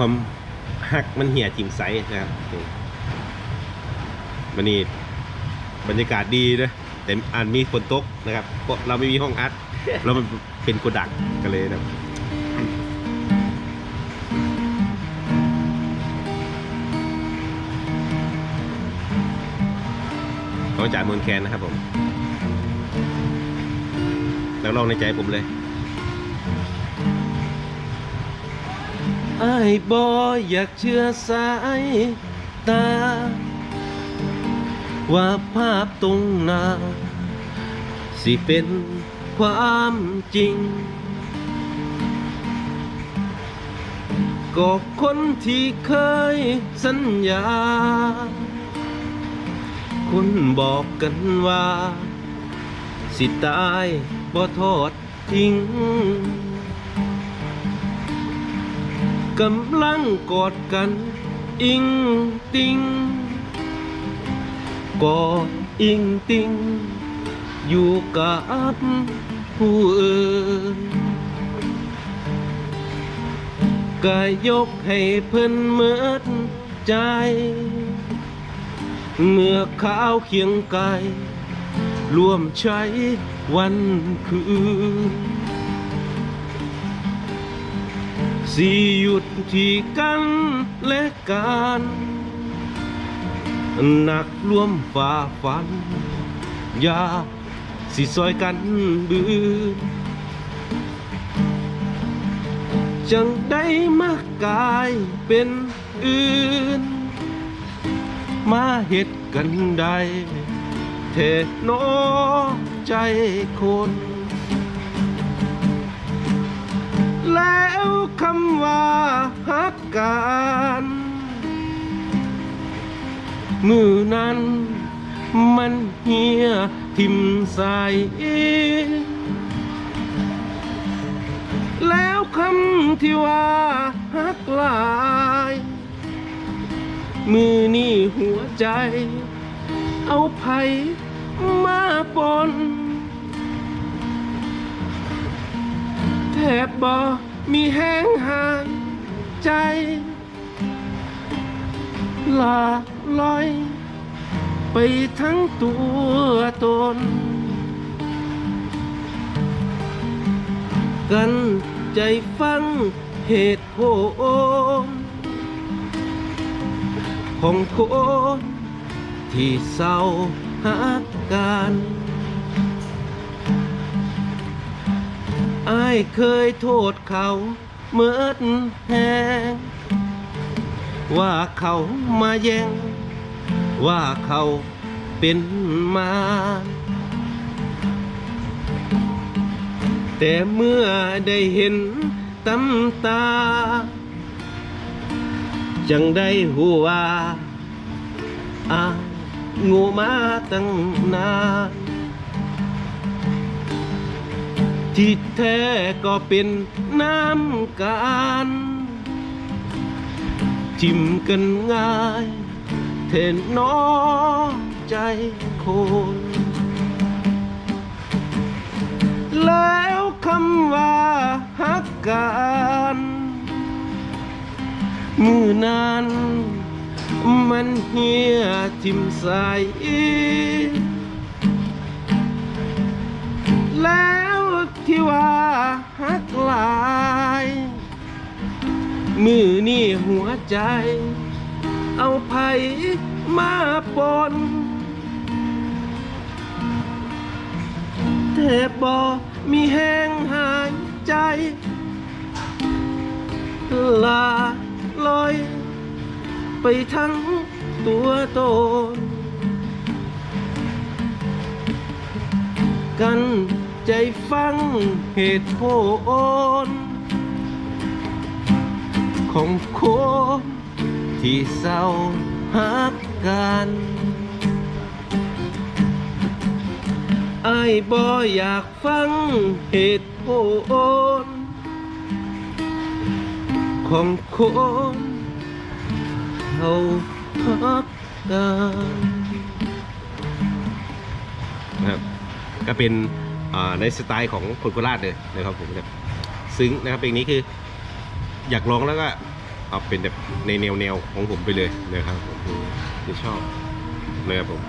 ความหักมันเหี่ยจิมไซส์นะครับวันนี้บรรยากาศดีนะแต่อ่านมีฝนตกนะครับเพราะเราไม่มีห้องอัดเราเป็นโกดักกันเลยนะของอาจารย์มนแคนนะครับผม แล้วลองในใจผมเลย อ้ายบออยากเชื่อสายตา ว่าภาพตรงหน้า สิเป็นความจริง ก็คนที่เคยสัญญา คุณบอกกันว่า สิตายบ่ทอดทิ้ง กำลังกอดกัน อิงติงกอดอิงติง อยู่กับผู้อื่นก็ยกให้เพิ่นเมิดใจ เมื่อข้าวเคียงกายร่วมใช้วันคืน สิหยุดที่กันและการหนักร่วมฝ่าฟัน อย่าสิซอยกันบืนจังได้มากายเป็นอื่น มาเหตุกันใดเทโนอใจคน แล้วคำว่าฮักกันมือนั้น มันเหียทิมใสแล้วคำที่ว่าฮักลาย มือนี่หัวใจ เอาไผมาปนแทบบ่ มีแห้งหายใจลาลอย ไปทั้งตัวตน กันใจฟังเหตุผลของคนที่เศร้าหากันายเคยโทษเขาเมื่อแหงว่าเขามาแย่ง ว่าเขาเป็นมา แต่เมื่อได้เห็นตำตา จังได้หัวว่าอางูมาตั้งนาน ที่แท้ก็เป็นน้ำการทิมกันง่ายเทนนอใจคน แล้วคำว่าฮักกันมือนั้น มันเหียทิมใส หัวใจ เอาไผมาปนแทบบอมีแห้งหายใจ ลาลอย ไปทั้งตัวตน กันใจฟังเหตุผล ของคนที่เศร้าหักกันไอ้บ่อยากฟังเหตุผลของคนเขาหักกันนะครับก็เป็นในสไตล์ของคนโคราชเลยนะครับผมแบบซึ้งนะครับเพลงนี้คือ อยากลองแล้วก็เอาเป็นแบบในแนวแนวของผมไปเลยนะครับผมที่ชอบเลยครับผม